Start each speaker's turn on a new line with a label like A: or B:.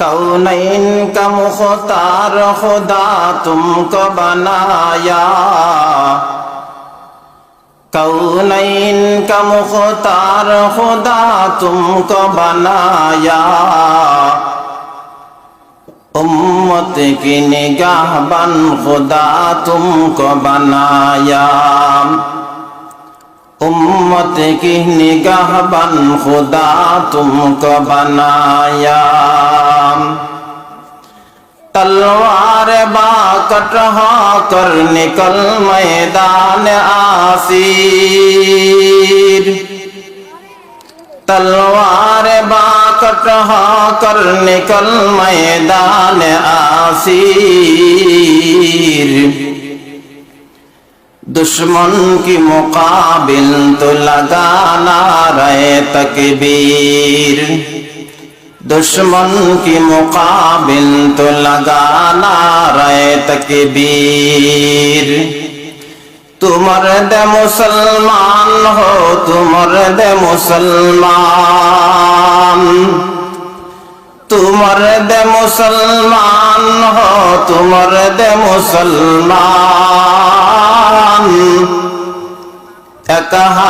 A: কৌনৈন কমুখ তার খুদা তুমক বনায়া। কৌনৈন কমুখ তার খুদা তুমক বনায়া। উম্মত কি নিগাহ বন খুদা তুমক বনায়া। उम्मत की निगाह बन, खुदा तुमको बनाया। तलवार बाकट कर निकल मैदान आसीर। तलवार बाकट कर निकल मैदान आसीर। दुश्मन की मुकाबिल तो लगाना रहे तकबीर दुश्मन की मुकाबिल तो लगाना रहे तकबीर तुमर दे मुसलमान हो तुमर दे मुसलमान तुमर दे मुसलमान हो तुमर दे मुसलमान कहा